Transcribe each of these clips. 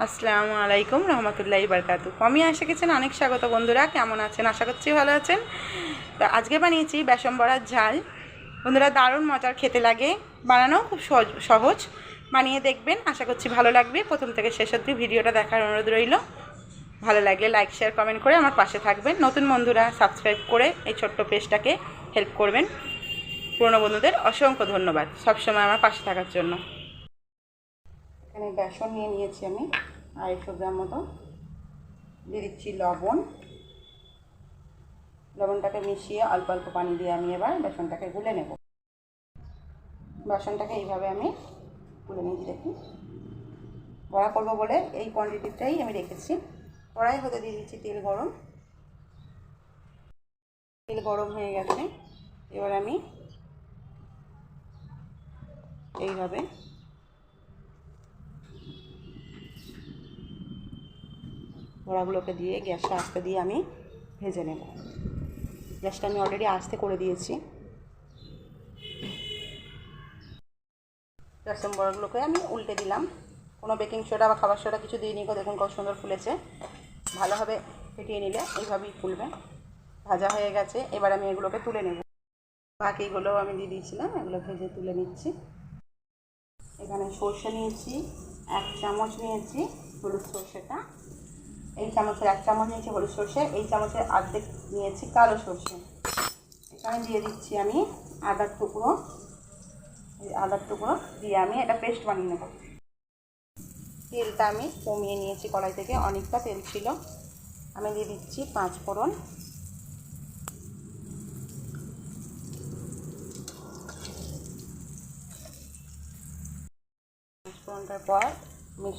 আসসালামু আলাইকুম রহমতুল্লাহি বারকাতু কমি এসে গেছেন অনেক স্বাগত বন্ধুরা, কেমন আছেন? আশা করছি ভালো আছেন। তো আজকে বানিয়েছি বেসন বড়ার ঝাল। বন্ধুরা, দারুণ মজার, খেতে লাগে। বানানো খুব সহজ সহজ। বানিয়ে দেখবেন, আশা করছি ভালো লাগবে। প্রথম থেকে শেষ অবধি ভিডিওটা দেখার অনুরোধ রইল। ভালো লাগলে লাইক শেয়ার কমেন্ট করে আমার পাশে থাকবেন। নতুন বন্ধুরা সাবস্ক্রাইব করে এই ছোট্ট পেজটাকে হেল্প করবেন। পুরনো বন্ধুদের অসংখ্য ধন্যবাদ সবসময় আমার পাশে থাকার জন্য। এখানে বেসন নিয়ে নিয়েছি আমি, আড়াইশো গ্রাম মতো। দিয়ে দিচ্ছি লবণ। লবণটাকে মিশিয়ে অল্প অল্প পানি দিয়ে আমি এবার বেসনটাকে গুলে নেব। বেসনটাকে এইভাবে আমি গুলে নিয়েছি দেখি বড়া করব বলে এই কোয়ান্টিটিটাই আমি রেখেছি। কড়াই হতে দিয়ে দিচ্ছি তেল গরম। তেল গরম হয়ে গেছে। এবার আমি এইভাবে বড়াগুলোকে দিয়ে গ্যাসটা আস্তে দিয়ে আমি ভেজে নেব। গ্যাসটা আমি অলরেডি আস্তে করে দিয়েছি। রসম বড়াগুলোকে আমি উল্টে দিলাম। কোনো বেকিং সোডা বা খাবার সোডা কিছু দিইনি গো, দেখুন কত সুন্দর ফুলেছে। ভালোভাবে ফেটিয়ে নিলে এইভাবেই ফুলবে। ভাজা হয়ে গেছে, এবার আমি এগুলোকে তুলে নেব। বাকিগুলোও আমি দিয়ে দিয়েছিলাম, এগুলো ভেজে তুলে নিচ্ছি। এখানে সর্ষে নিয়েছি, এক চামচ নিয়েছি, হলুদ সর্ষেটা। এই চামচের এক চামচ নিয়েছি হলুদ সর্ষে, এই চামচের অর্ধেক নিয়েছি কালো সর্ষে। এখানে দিয়ে দিচ্ছি আমি আদার টুকরো। আদার টুকরো দিয়ে আমি এটা পেস্ট বানিয়ে নেব। তেলটা আমি কমিয়ে নিয়েছি কড়াই থেকে, অনেকটা তেল ছিল। আমি দিয়ে দিচ্ছি পাঁচ ফোড়ন। পাঁচ ফোড়নটার পর মিশ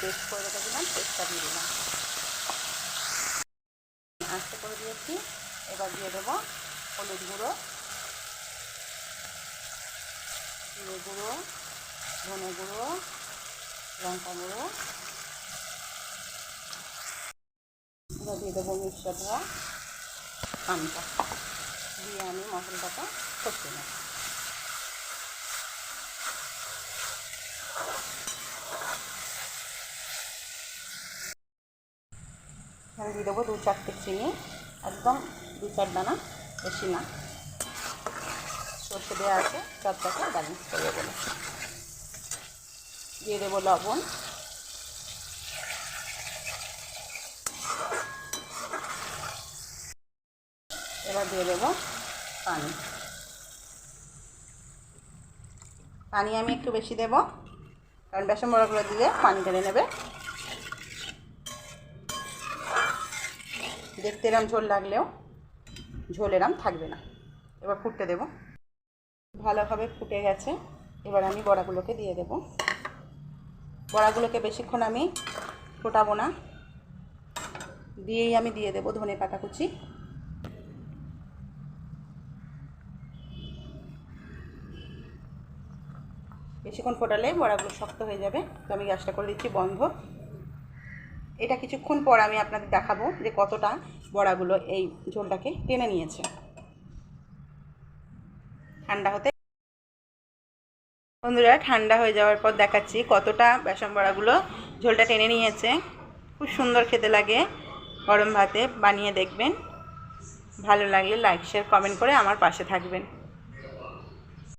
পেস্ট করে রেখেছিলাম পেস্টটা দিয়ে দিলাম। আস্তে করে দিয়েছি। এবার দিয়ে দেবো হলুদ গুঁড়ো। জিরে গুঁড়ো, ধনে গুঁড়ো, লঙ্কা গুঁড়ো। এবার দিয়ে দেবো মিক্সচার ধোয়া পানটা। দিয়ে আমি মশলাটাকে করতে নেব। এখানে দিয়ে দেবো দু চারটে চিনি, একদম দু চার দানা বেশি না। সর্ষে দেওয়া আছে, চারটাকে ব্যালেন্স করে দেবো। দিয়ে দেবো লবণ। এবার দিয়ে দেবো পানি। পানি আমি একটু বেশি দেবো, কারণ বেসন বড়াগুলো দিলে পানি টেনে নেবে। দেখতে এরম ঝোল লাগলেও ঝোল এরম থাকবে না। এবার ফুটতে দেব। ভালোভাবে ফুটে গেছে। এবার আমি বড়াগুলোকে দিয়ে দেব। বড়াগুলোকে বেশিক্ষণ আমি ফোটাবো না। দিয়েই আমি দিয়ে দেবো ধনে পাতা কুচি। বেশিক্ষণ ফোটালে বড়াগুলো শক্ত হয়ে যাবে। তো আমি গ্যাসটা করে দিচ্ছি বন্ধ। এটা কিছুক্ষণ পর আমি আপনাদের দেখাবো যে কতটা বড়াগুলো এই ঝোলটাকে টেনে নিয়েছে। ঠান্ডা হতে বন্ধুরা, ঠান্ডা হয়ে যাওয়ার পর দেখাচ্ছি কতটা বেসন বড়াগুলো ঝোলটা টেনে নিয়েছে। খুব সুন্দর খেতে লাগে গরম ভাতে, বানিয়ে দেখবেন। ভালো লাগলে লাইক শেয়ার কমেন্ট করে আমার পাশে থাকবেন।